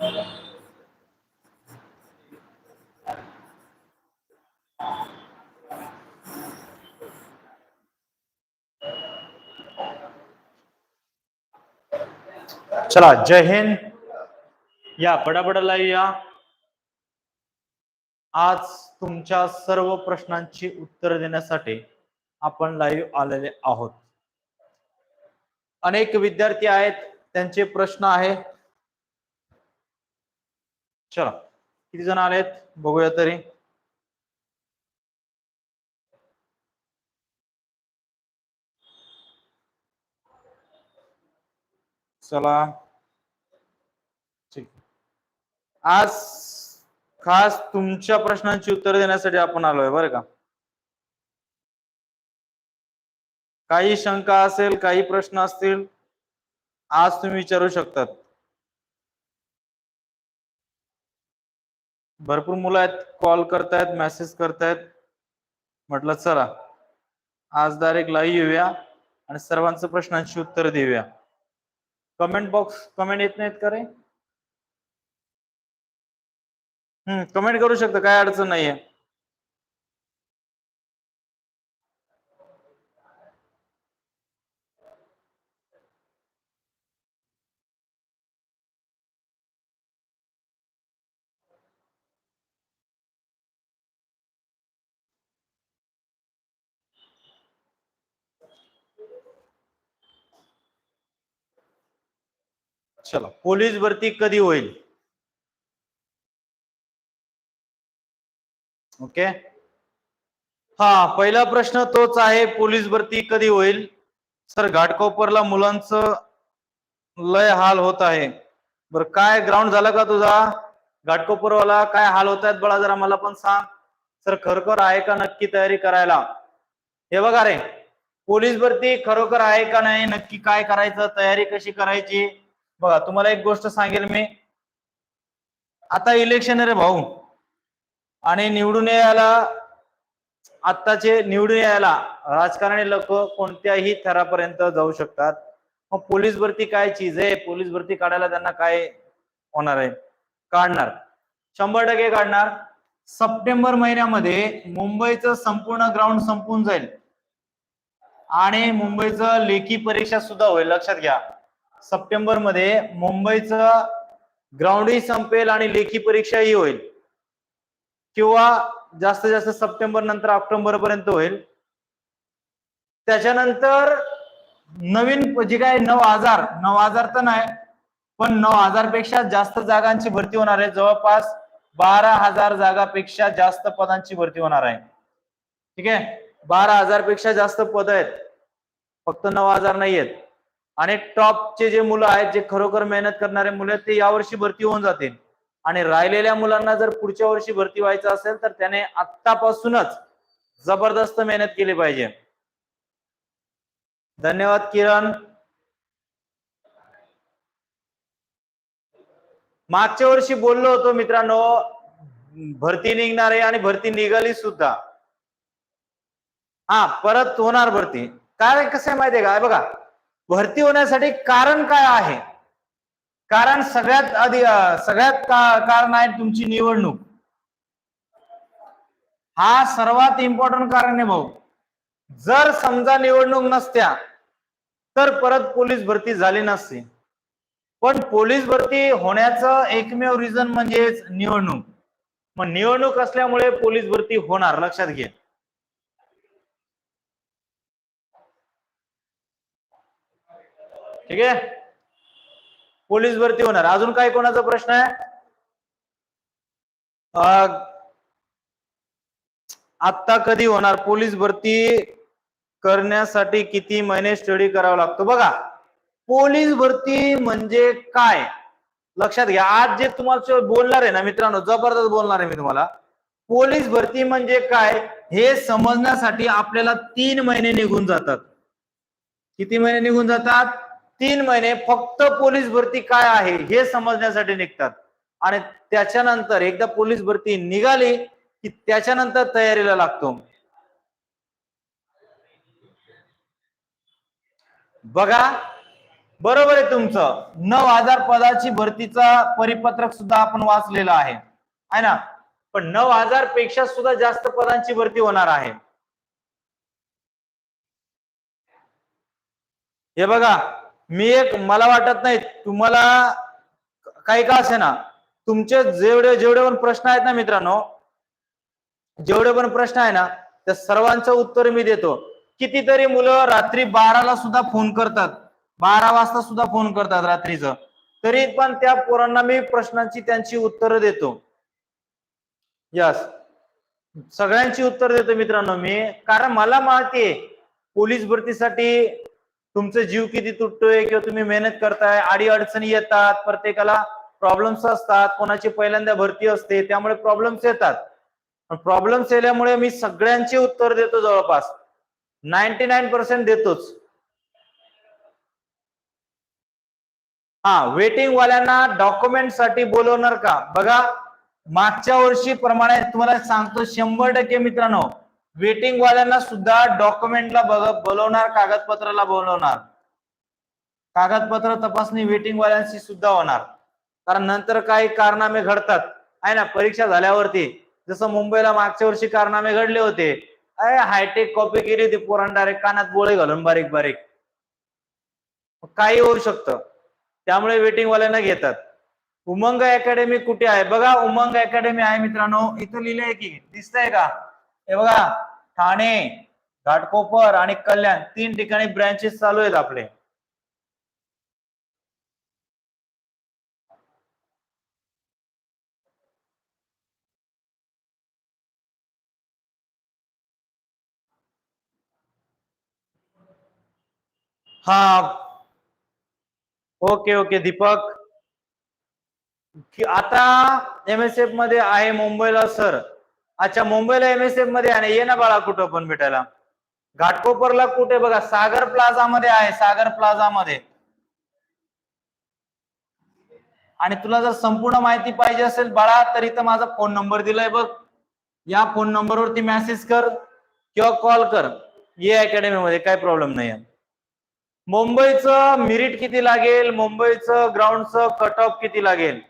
चला जय हिंद. या बडाबडा या. आज तुमच्या सर्व प्रश्नांची उत्तर देण्यासाठी आपण लाईव्ह आलेले आहोत. अनेक विद्यार्थी आहेत त्यांचे प्रश्न आहे. चला किती जण आलेत? बघूया तरी. चला. ठीक. आज खास तुमच्या प्रश्नांची उत्तर देण्यासाठी आपण आलोय बरं का? काही शंका असेल काही प्रश्न असतील आज तुम्ही विचारू शकतात. भरपूर मुलं आहेत कॉल करतायत मेसेज करतायत. म्हटलं चला आज डायरेक्ट लाईव्ह येऊया आणि सर्वांचं प्रश्नांची उत्तर देऊया. कमेंट बॉक्स कमेंट येत नाहीत का रे? हम्म कमेंट करू शकता काय अडचण नाहीये. चला पोलीस भरती कधी होईल? ओके हा पहिला प्रश्न तोच आहे पोलीस भरती कधी होईल? सर घाटकोपरला मुलांचं लय हाल होत आहे. बर काय ग्राउंड झाला का तुझा? घाटकोपरवाला काय हाल होत आहेत बळा जरा मला पण सांग. सर खरोखर आहे का नक्की तयारी करायला? हे बघा रे पोलीस भरती खरोखर आहे का नाही? नक्की काय करायचं? तयारी कशी करायची? बघा तुम्हाला एक गोष्ट सांगेल मी. आता इलेक्शन आहे रे भाऊ. आणि निवडून यायला आत्ताचे निवडून यायला राजकारणी लोक कोणत्याही थरापर्यंत जाऊ शकतात. मग पोलीस भरती काय चीज आहे? पोलीस भरती काढायला त्यांना काय होणार आहे? काढणार. शंभर टक्के काढणार. सप्टेंबर महिन्यामध्ये मुंबईचं संपूर्ण ग्राउंड संपून जाईल. आणि मुंबईचं लेखी परीक्षा सुद्धा होईल. लक्षात घ्या. सप्टेंबरमध्ये मुंबईचं ग्राउंडही संपेल आणि लेखी परीक्षाही होईल. किंवा जास्तीत जास्त सप्टेंबर नंतर ऑक्टोबर पर्यंत होईल. त्याच्यानंतर नवीन जे काय नऊ हजार नऊ हजार तर नाही पण नऊ हजारपेक्षा जास्त जागांची भरती होणार आहे. जवळपास बारा हजार जागापेक्षा जास्त पदांची भरती होणार आहे. ठीक आहे? बारा हजारपेक्षा जास्त पद आहेत. फक्त नऊ हजार नाही आहेत आणि टॉपचे जे मुलं आहेत जे खरोखर मेहनत करणारे मुलं आहेत ते यावर्षी भरती होऊन जातील. आणि राहिलेल्या मुलांना जर पुढच्या वर्षी भरती व्हायचं असेल तर त्याने आत्तापासूनच जबरदस्त मेहनत केली पाहिजे. धन्यवाद किरण. मागच्या वर्षी बोललो होतो मित्रांनो भरती निघणार आहे आणि भरती निघाली सुद्धा. हा परत होणार भरती. काय कसं आहे माहितीये का? बघा. भरती होण्यासाठी कारण काय आहे? कारण सगळ्यात आधी सगळ्यात का- कारण आहे तुमची निवडणूक. हा सर्वात इम्पॉर्टंट कारण आहे भाऊ. जर समजा निवडणूक नसत्या तर परत पोलीस भरती झाली नसती. पण पोलीस भरती होण्याचं एकमेव रिझन म्हणजेच निवडणूक. मग निवडणूक असल्यामुळे पोलीस भरती होणार लक्षात घे ठीक आहे? पोलीस भरती होणार. अजून काय कोणाचा प्रश्न आहे? आत्ता कधी होणार? पोलीस भरती करण्यासाठी किती महिने स्टडी करावा लागतो? बघा पोलीस भरती म्हणजे काय? लक्षात घ्या. आज जे तुम्हाला बोलणार आहे ना मित्रांनो जबरदस्त बोलणार आहे मी तुम्हाला. पोलीस भरती म्हणजे काय? हे समजण्यासाठी आपल्याला तीन महिने निघून जातात. किती महिने निघून जातात? तीन महिने फक्त पोलीस भरती काय आहे हे समजण्यासाठी निघतात. आणि त्याच्यानंतर एकदा पोलीस भरती निघाली की त्याच्यानंतर तयारीला लागतो. बघा बरोबर आहे तुमचं. नऊ हजार पदाची भरतीचा परिपत्रक सुद्धा आपण वाचलेलं आहे. आहे ना? पण नऊ हजारपेक्षा सुद्धा जास्त पदांची भरती होणार आहे. हे बघा मी एक मला वाटत नाही तुम्हाला काही का असे ना तुमचे जेवढे जेवढे पण प्रश्न आहेत ना मित्रांनो जेवढे पण प्रश्न आहे ना त्या सर्वांचं उत्तर मी देतो. कितीतरी मुलं रात्री बाराला सुद्धा फोन करतात. बारा वाजता सुद्धा फोन करतात रात्रीचं. तरी पण त्या पोरांना मी प्रश्नांची त्यांची उत्तरं देतो. यस. सगळ्यांची उत्तर देतो मित्रांनो मी. कारण मला माहितीये पोलीस भरतीसाठी तुमचं जीव किती तुटतोय किंवा तुम्ही मेहनत करताय आडी अडचणी येतात प्रत्येकाला प्रॉब्लेम्स असतात कोणाची पहिल्यांदा भरती असते त्यामुळे प्रॉब्लेम्स येतात. प्रॉब्लेम्स येल्यामुळे मी सगळ्यांचे उत्तर देतो जवळपास. नाईन्टी नाईन पर्सेंट देतोच. हा वेटिंग वाल्यांना डॉक्युमेंटसाठी बोलवणार का? बघा मागच्या वर्षी प्रमाणे तुम्हाला सांगतो शंभर टक्के मित्रांनो वेटिंग वाल्यांना सुद्धा डॉक्युमेंटला बघ बोलवणार कागदपत्राला बोलवणार. कागदपत्र तपासणी वेटिंग वाल्यांशी सुद्धा होणार. कारण नंतर काही कारनामे घडतात. आहे ना परीक्षा झाल्यावरती. जसं मुंबईला मागच्या वर्षी कारनामे घडले होते. अरे हायटेक कॉपी केली होती पोरण डायरेक्ट कानात बोळे घालून बारीक बारीक. काही होऊ शकतं. त्यामुळे वेटिंग वाल्यांना घेतात. उमंग अकॅडमी कुठे आहे? बघा उमंग अकॅडमी आहे मित्रांनो. इथं लिहिलंय की दिसतंय का? हे बघा. ठाणे घाटकोपर आणि कल्याण तीन ठिकाणी ब्रँचेस चालू आहेत आपले. हा. Okay okay Deepak. आता एमएसएफमध्ये आहे मुंबईला सर. अच्छा मुंबईला एमएसएफमध्ये आणि ये ना बाळा कुठं पण भेटायला. घाटकोपरला कुठे बघा सागर प्लाझा मध्ये आहे सागर प्लाझा मध्ये आणि तुला जर संपूर्ण माहिती पाहिजे असेल बाळा तर इथं माझा फोन नंबर दिलाय बघ. या फोन नंबरवरती मेसेज कर किंवा कॉल कर. ये अकॅडमीमध्ये काय प्रॉब्लेम नाही मुंबईचं मिरिट किती लागेल? मुंबईचं ग्राउंडचं कट ऑफ किती लागेल?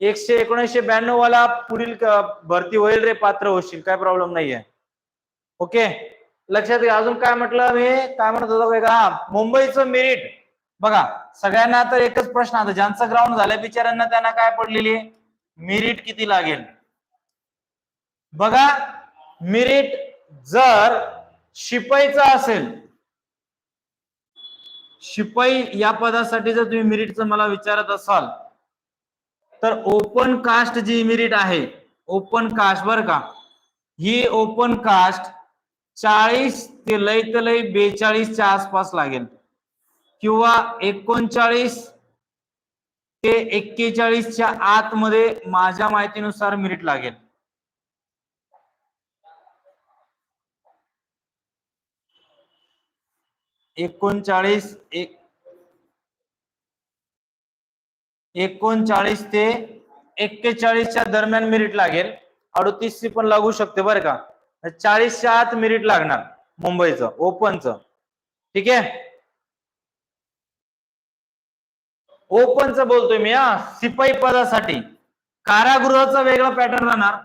एकशे एकोणीसशे ब्याण्णव वाला पुढील भरती होईल रे पात्र होशील. काय प्रॉब्लेम नाहीये. ओके? लक्षात घ्या. अजून काय म्हटलं मी? काय म्हणत होतो हा मुंबईचं मेरिट बघा सगळ्यांना तर एकच प्रश्न आता. ज्यांचं ग्राउंड झालं बिचाऱ्यांना त्यांना काय पडलेली? मेरिट किती लागेल? बघा मेरिट जर शिपाईचं असेल शिपाई या पदासाठी जर तुम्ही मेरिटचं मला विचारत असाल तर ओपन कास्ट जी मेरिट आहे ओपन कास्ट बर का ही ओपन कास्ट चाळीस ते लय ते लय बेचाळीसच्या आसपास लागेल. किंवा एकोणचाळीस ते एक्केचाळीसच्या आतमध्ये माझ्या माहितीनुसार मेरिट लागेल. एकोणचाळीस एक एकोणचाळीस ते एक्केचाळीसच्या दरम्यान मिरिट लागेल. अडतीस ची पण लागू शकते बरं का. चाळीसच्या आत मिरिट लागणार मुंबईचं ओपनचं. ठीक आहे? ओपनचं बोलतोय मी हा. शिपाई पदासाठी. कारागृहाचा वेगळा पॅटर्न राहणार.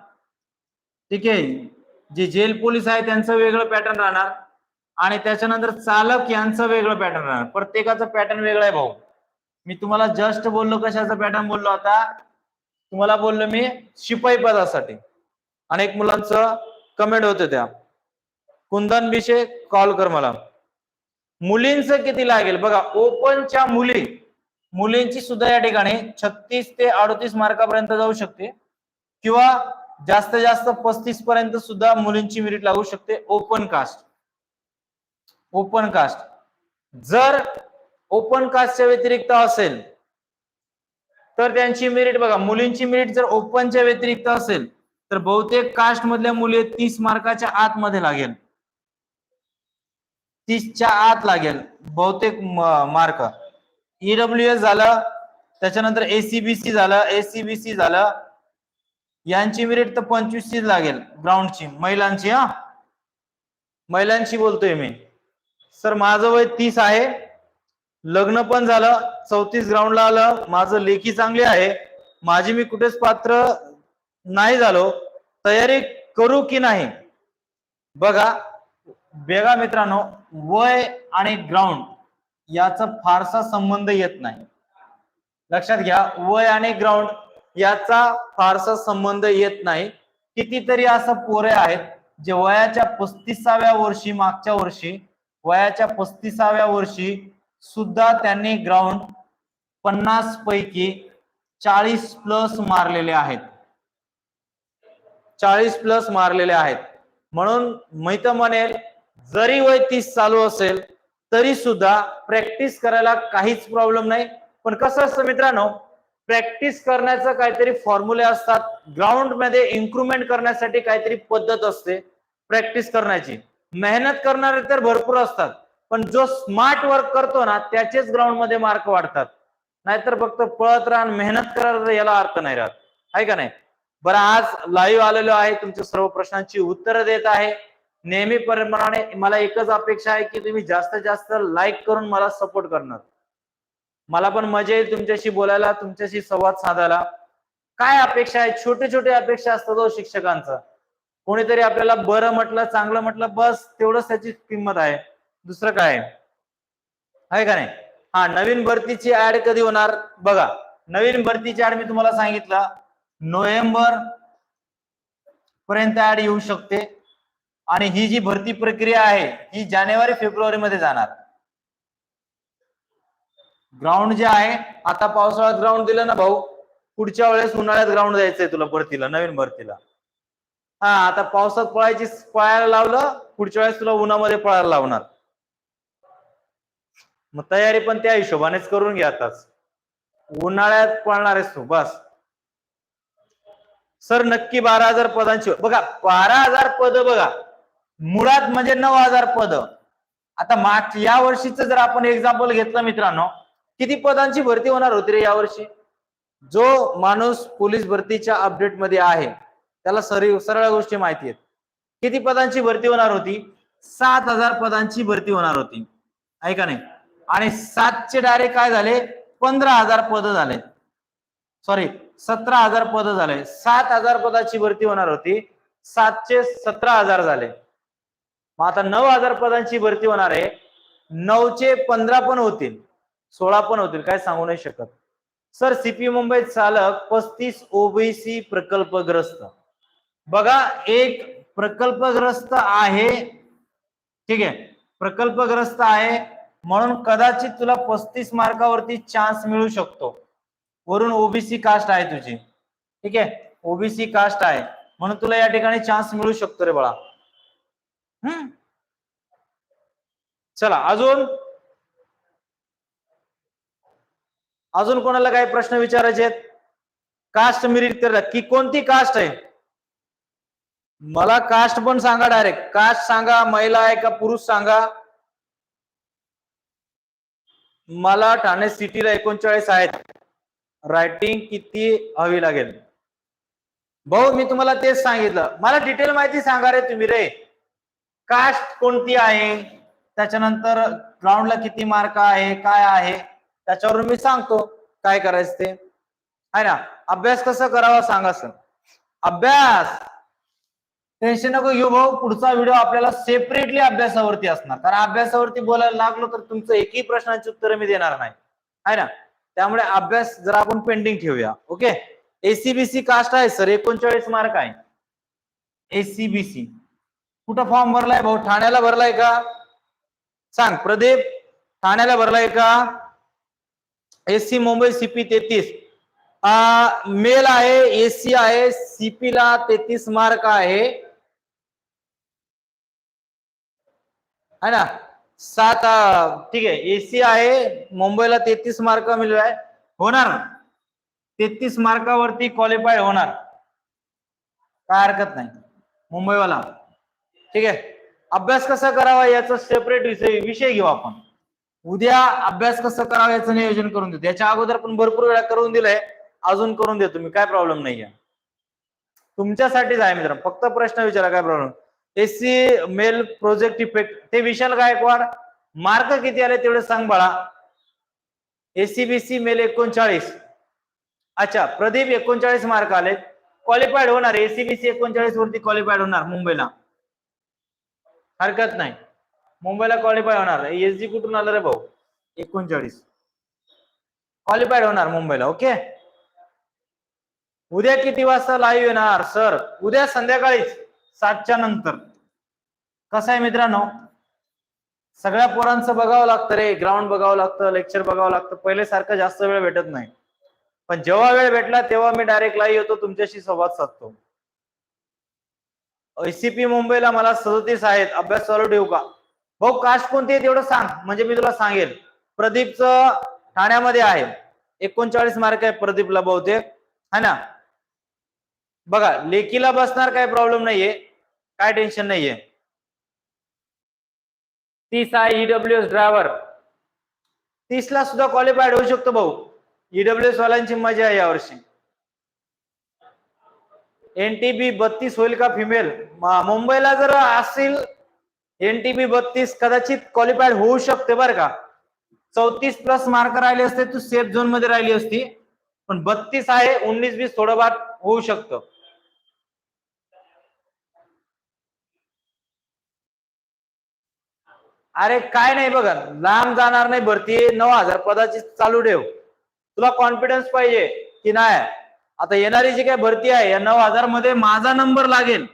ठीक आहे? जे जेल पोलीस आहे त्यांचं वेगळं पॅटर्न राहणार. आणि त्याच्यानंतर चालक यांचं वेगळं पॅटर्न राहणार. प्रत्येकाचं पॅटर्न वेगळं आहे भाऊ. मी तुम्हाला जस्ट बोललो कशाचं? पॅटर्न बोललो आता. तुम्हाला बोललो मी शिपाई पदासाठी. अनेक मुलांचं कमेंट होते त्या. कुंदन विषय कॉल कर मला. मुलींचं किती लागेल? बघा ओपनच्या मुली मुलींची सुद्धा या ठिकाणी छत्तीस ते अडतीस मार्कापर्यंत जाऊ शकते. किंवा जास्त जास्त पस्तीस पर्यंत सुद्धा मुलींची मेरिट लागू शकते. ओपन कास्ट ओपन कास्ट जर ओपन कास्टच्या व्यतिरिक्त असेल तर त्यांची मेरिट बघा. मुलींची मेरिट जर ओपनच्या व्यतिरिक्त असेल तर बहुतेक कास्ट मधल्या मुली तीस मार्काच्या आतमध्ये लागेल. तीसच्या आत लागेल बहुतेक मार्क. ईडब्ल्यू एस झालं त्याच्यानंतर एसीबीसी झालं एसीबीसी झालं यांची मेरिट तर पंचवीसचीच लागेल ग्राउंडची महिलांची हा. महिलांची बोलतोय मी. सर माझं वय तीस आहे. लग्न पण झालं चौतीस ग्राउंडला आलं माझं लेखी चांगली आहे. माझी मी कुठेच पात्र नाही झालो. तयारी करू की नाही? बघा बेगा मित्रांनो वय आणि ग्राउंड याचा फारसा संबंध येत नाही. लक्षात घ्या वय आणि ग्राउंड याचा फारसा संबंध येत नाही. कितीतरी असं पोरे आहेत जे वयाच्या पस्तीसाव्या वर्षी मागच्या वर्षी वयाच्या पस्तीसाव्या वर्षी सुद्धा त्यांनी ग्राउंड पन्नास पैकी चाळीस प्लस मारलेले आहेत. चाळीस प्लस मारलेले आहेत. म्हणून मैत म्हणेल जरी वय तीस चालू असेल तरी सुद्धा प्रॅक्टिस करायला काहीच प्रॉब्लेम नाही. पण कसं असतं मित्रांनो प्रॅक्टिस करण्याचं काहीतरी फॉर्म्युले असतात. ग्राउंडमध्ये इम्प्रुव्हमेंट करण्यासाठी काहीतरी पद्धत असते प्रॅक्टिस करण्याची. मेहनत करणारे तर भरपूर असतात. पण जो स्मार्ट वर्क करतो ना त्याचेच ग्राउंडमध्ये मार्क वाढतात. नाहीतर फक्त पळत राहून मेहनत करायला याला अर्थ नाही राहत. आहे का नाही? बरं आज लाईव्ह आलेलो आहे तुमच्या सर्व प्रश्नांची उत्तरं देत आहे. नेहमीप्रमाणे मला एकच अपेक्षा आहे की तुम्ही जास्तीत जास्त लाईक करून मला सपोर्ट करणार. मला पण मजा येईल तुमच्याशी बोलायला तुमच्याशी संवाद साधायला. काय अपेक्षा आहे? छोटे छोटे अपेक्षा असतात हो शिक्षकांचा. कोणीतरी आपल्याला बरं म्हटलं चांगलं म्हटलं बस तेवढंच त्याची किंमत आहे. दुसरं काय? आहे? का नाही? हा नवीन भरतीची ऍड कधी होणार? बघा नवीन भरतीची ऍड मी तुम्हाला सांगितलं नोव्हेंबर पर्यंत ऍड येऊ शकते. आणि ही जी भरती प्रक्रिया आहे ही जानेवारी फेब्रुवारी मध्ये जाणार. ग्राउंड जे आहे आता पावसाळ्यात ग्राउंड दिलं ना भाऊ? पुढच्या वेळेस उन्हाळ्यात ग्राउंड द्यायचंय तुला भरतीला नवीन भरतीला. हा आता पावसात पळायची पळायला लावलं पुढच्या वेळेस तुला उन्हामध्ये पळायला लावणार. मग तयारी पण त्या हिशोबानेच करून घ्या आताच. उन्हाळ्यात पळणार आहेस तू बस. सर नक्की बारा हजार पदांची बघा बारा हजार पद बघा. मुळात म्हणजे नऊ हजार पद. आता मार्च या वर्षीच जर आपण एक्झाम्पल घेतलं मित्रांनो किती पदांची भरती होणार होती रे यावर्षी जो माणूस पोलीस भरतीच्या अपडेटमध्ये आहे त्याला सरी सरळ गोष्टी माहिती आहेत. किती पदांची भरती होणार होती? सात हजार पदांची भरती होणार होती. ऐका नाही? आणि सातचे डायरेक्ट काय झाले? पंधरा हजार पद झाले. सॉरी सतरा हजार पद झाले. सात हजार पदाची भरती होणार होती. सातशे सतरा हजार झाले. मग आता नऊ हजार पदांची भरती होणार आहे. नऊचे पंधरा पण होतील. सोळा पण होतील. काय सांगू नाही शकत. सर सीपी मुंबईत चालक पस्तीस ओबीसी प्रकल्पग्रस्त. बघा एक प्रकल्पग्रस्त आहे. ठीक आहे. प्रकल्पग्रस्त आहे. म्हणून कदाचित तुला पस्तीस मार्कावरती चान्स मिळू शकतो. वरून ओबीसी कास्ट आहे तुझी. ठीक आहे? ओबीसी कास्ट आहे. म्हणून तुला या ठिकाणी चान्स मिळू शकतो रे बाळा. हम्म? चला अजून? अजून कोणाला काही प्रश्न विचारायचे आहेत? कास्ट मिरिट तर की कोणती कास्ट आहे? मला कास्ट पण सांगा डायरेक्ट कास्ट सांगा महिला आहे का पुरुष सांगा? मला ठाणे सिटीला एकोणचाळीस आहेत. रायटिंग किती हवी लागेल? भाऊ मी तुम्हाला तेच सांगितलं. मला डिटेल माहिती सांगा रे तुम्ही रे. कास्ट कोणती आहे? त्याच्यानंतर ग्राउंडला किती मार्क आहे? काय आहे? त्याच्यावरून मी सांगतो काय करायचं ते. आहे ना? अभ्यास कसा करावा सांगा सर. अभ्यास! टेन्शन नको घेऊ भाऊ. पुढचा व्हिडिओ आपल्याला सेपरेटली अभ्यासावरती असणार. कारण अभ्यासावरती बोलायला लागलो तर तुमचं एकही प्रश्नांची उत्तर मी देणार नाही. आहे ना? त्यामुळे अभ्यास जरा आपण पेंडिंग ठेवूया. ओके एसीबीसी कास्ट आहे सर. एकोणचाळीस मार्क आहे. एसीबीसी कुठं फॉर्म भरलाय भाऊ? ठाण्याला भरलाय का? सांग. प्रदीप ठाण्याला भरलाय का? एससी मुंबई सीपी तेहतीस. मेल आहे एसी आहे सीपी ला तेहतीस मार्क आहे. है ना? सात ठीक आहे एसी आहे. मुंबईला तेहतीस मार्क मिळवाय. होणार? तेहतीस मार्कावरती क्वालिफाय होणार. काय हरकत नाही. मुंबईवाला. ठीक आहे? अभ्यास कसा करावा याचा सेपरेट विषय विषय घेऊ आपण. उद्या अभ्यास कसा करावा याचं नियोजन करून देतो याच्या अगोदर पण भरपूर वेळा करून दिलंय. अजून करून देतो मी काय प्रॉब्लेम नाहीये. तुमच्यासाठीच आहे मित्र फक्त प्रश्न विचारा काय problem SC male project effect. ते विशाल गायकवाड मार्क किती आले तेवढे सांग बाळा. एसीबीसी मेल एकोणचाळीस. अच्छा प्रदीप एकोणचाळीस मार्क आले. क्वालिफाईड होणार. एसीबीसी एकोणचाळीस वरती क्वालिफाईड होणार मुंबईला. हरकत नाही. मुंबईला क्वालिफाय होणार. एसजी कुठून आलं रे भाऊ? एकोणचाळीस. क्वालिफाईड होणार मुंबईला ओके? उद्या किती वाजता लाईव्ह येणार सर उद्या संध्याकाळीच सातच्या नंतर. कसं आहे मित्रांनो? सगळ्या पोरांचं बघावं लागतं रे ग्राउंड बघावं लागतं लेक्चर बघावं लागतं. पहिले सारखं जास्त वेळ भेटत नाही. पण जेव्हा वेळ भेटला तेव्हा मी डायरेक्ट लाईव्ह येतो तुमच्याशी संवाद साधतो. एसीपी मुंबईला मला सदतीस आहेत. अभ्यास चालू ठेवू का? भाऊ कास्ट कोणती आहे तेवढं सांग. म्हणजे मी तुला सांगेल. प्रदीपचं ठाण्यामध्ये आहे. एकोणचाळीस मार्क आहे प्रदीपला बहुतेक. है ना? बघा लेकीला बसणार काही प्रॉब्लेम नाहीये. काय टेन्शन नाहीये. तीस आहे ईडब्ल्यू एस ड्रायव्हर तीस ला सुद्धा क्वालिफाईड होऊ शकतो भाऊ. ईडब्ल्यू एस वाल्यांची मजा आहे यावर्षी. एनटीबी बत्तीस होईल का फिमेल मुंबईला जर असेल एनटीबी बत्तीस कदाचित क्वालिफाईड होऊ शकते बरं का. चौतीस प्लस मार्क राहिले असते तू सेफ झोनमध्ये राहिली असती. पण बत्तीस आहे उन्नीस बीस थोडंफार होऊ शकतं. अरे काय नाही बघा लांब जाणार नाही भरती नऊ हजार पदाची चालू ठेव. तुला कॉन्फिडन्स पाहिजे की नाही? आता येणारी जी काय भरती आहे या नऊ हजारमध्ये माझा नंबर लागेल.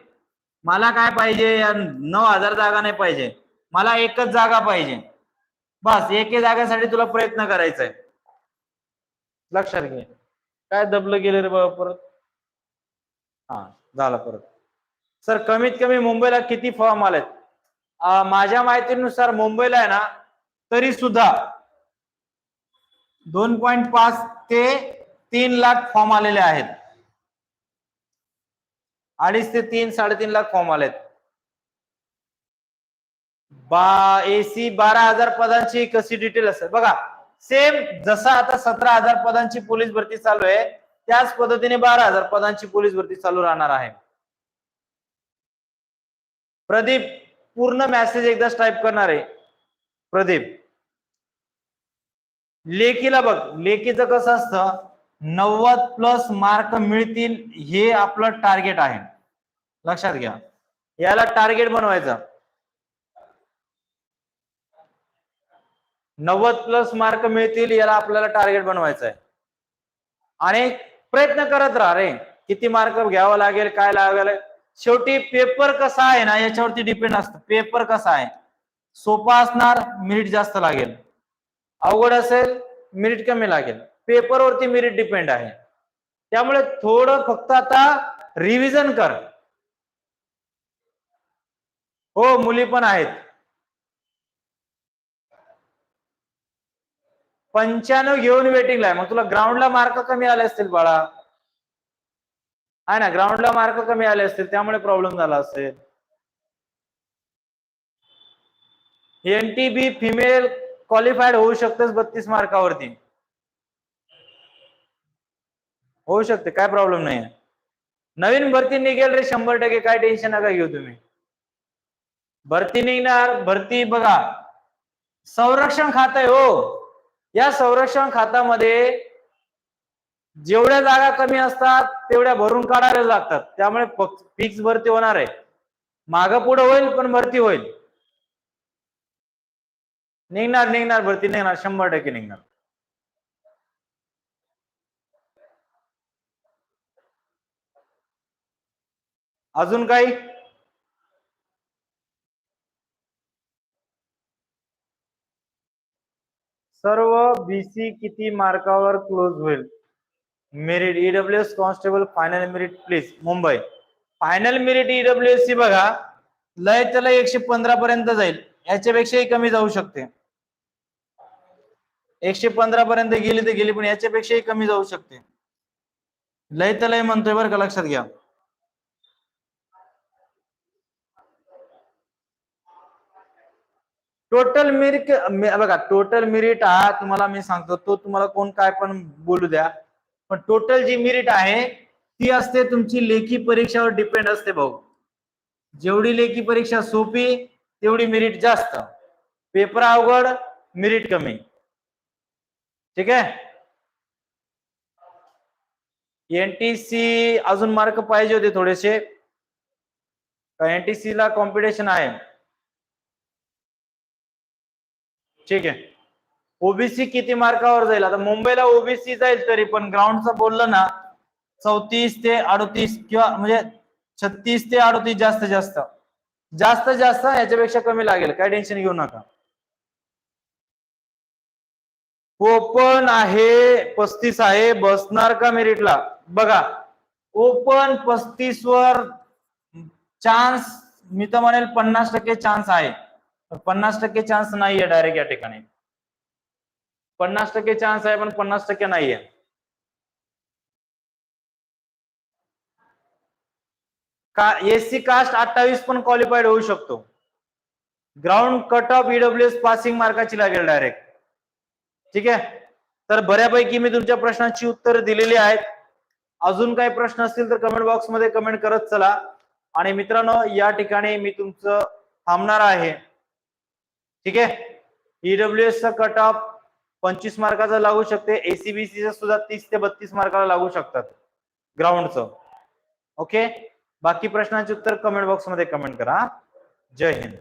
मला काय पाहिजे? या नऊ हजार जागा नाही पाहिजे. मला एकच जागा पाहिजे. बस एके जागेसाठी तुला प्रयत्न करायचा आहे लक्षात घे. काय दबलं गेलं रे बाबा परत? हा झालं परत. सर कमीत कमी मुंबईला किती फॉर्म आलेत? माझ्या माहितीनुसार मुंबईला आहे ना तरी सुद्धा दोन पॉइंट पाच ते तीन लाख फॉर्म आलेले आहेत. अडीच ते तीन साडेतीन लाख फॉर्म आलेत. बा एसी बारा हजार पदांची कशी डिटेल असेल? बघा सेम जसा आता सतरा हजार पदांची पोलीस भरती चालू आहे त्याच पद्धतीने बारा हजार पदांची पोलीस भरती चालू राहणार आहे. प्रदीप पूर्ण मेसेज एकदाच टाईप करणार आहे. प्रदीप. लेखीला बघ लेखीचं कसं असतं नव्वद प्लस मार्क मिळतील हे आपलं टार्गेट आहे. लक्षात घ्या. याला टार्गेट बनवायचं. नव्वद प्लस मार्क मिळतील याला आपल्याला टार्गेट बनवायचं आहे आणि प्रयत्न करत राहा रे. किती मार्क घ्यावं लागेल काय लागेल? शेवटी पेपर कसा आहे ना याच्यावरती डिपेंड असतं. पेपर कसा आहे? सोपा असणार मिनिट जास्त लागेल. अवघड असेल मिनिट कमी लागेल. पेपरवरती मिनिट डिपेंड आहे. त्यामुळे थोडं फक्त आता रिव्हिजन कर. हो मुली पण आहेत. पंच्याण्णव घेऊन वेटिंगला आहे. मग तुला ग्राउंडला मार्क कमी आले असतील बाळा. आहे ना ग्राउंडला मार्क कमी आले असतील त्यामुळे प्रॉब्लेम झाला असेल. एनटीबी फिमेल क्वालिफाईड होऊ शकतेस बत्तीस मार्कावरती. होऊ शकते काय प्रॉब्लेम नाही नवीन भरती निघेल रे शंभर टक्के काय टेन्शन नका घेऊ तुम्ही. भरती निघणार भरती बघा. संरक्षण खात आहे हो. या संरक्षण खात्यामध्ये जेवढ्या जागा कमी असतात तेवढ्या भरून काढाव्या लागतात. त्यामुळे फिक्स भरती होणार आहे. माग पुढे होईल पण भरती होईल. निघणार निघणार भरती निघणार. शंभर टक्के निघणार. अजून काही? सर्व बीसी किती मार्कावर क्लोज होईल? Merit EWS constable final merit please Mumbai. Final merit EWS ची बघा लय त्याला एकशे पंधरा पर्यंत जाईल. याच्यापेक्षाही कमी जाऊ शकते. एकशे पंधरा पर्यंत गेली तर गेली पण याच्यापेक्षाही कमी जाऊ शकते. लय तर लय म्हणतोय बरं का लक्षात घ्या. टोटल मेरिट बघा टोटल मेरिट हा तुम्हाला मी सांगतो तो तुम्हाला कोण काय पण बोलू द्या. पण टोटल जी मिरिट आहे ती असते तुमची लेखी परीक्षावर डिपेंड असते भाऊ. जेवढी लेखी परीक्षा सोपी तेवढी मिरिट जास्त. पेपर अवघड मिरिट कमी. ठीक आहे? एनटीसी अजून मार्क पाहिजे होते थोडेसे. एनटीसी ला कॉम्पिटिशन आहे? ठीक आहे. ओबीसी किती मार्कावर जाईल? आता मुंबईला ओबीसी जाईल तरी पण ग्राउंडचं बोललं ना चौतीस ते अडतीस किंवा म्हणजे छत्तीस ते अडतीस जास्त जास्त. जास्त जास्त याच्यापेक्षा कमी लागेल काय टेन्शन घेऊ नका. ओपन आहे पस्तीस आहे बसणार का मेरिटला? बघा ओपन पस्तीस वर चान्स मी तर म्हणेल पन्नास टक्के चान्स आहे. पन्नास टक्के चान्स नाहीये डायरेक्ट या ठिकाणी. पन्नास टक्के चान्स आहे पण पन्नास टक्के नाहीये. का एससी कास्ट अठ्ठावीस पण क्वालिफाईड होऊ शकतो. Ground cut off EWS passing मार्काची लागेल डायरेक्ट ठीक आहे? तर बऱ्यापैकी मी तुमच्या प्रश्नांची उत्तर दिलेली आहेत. अजून काही प्रश्न असतील तर कमेंट बॉक्समध्ये कमेंट करत चला. आणि मित्रांनो या ठिकाणी मी तुमचं थांबणार आहे. ठीक आहे? ईडब्ल्यू एस कट ऑफ पंचवीस मार्काचं लागू शकते. एसीबीसी सुद्धा तीस ते बत्तीस मार्काला लागू शकतात. ग्राउंडचं. ओके बाकी प्रश्नांचे उत्तर कमेंट बॉक्समध्ये कमेंट करा. जय हिंद.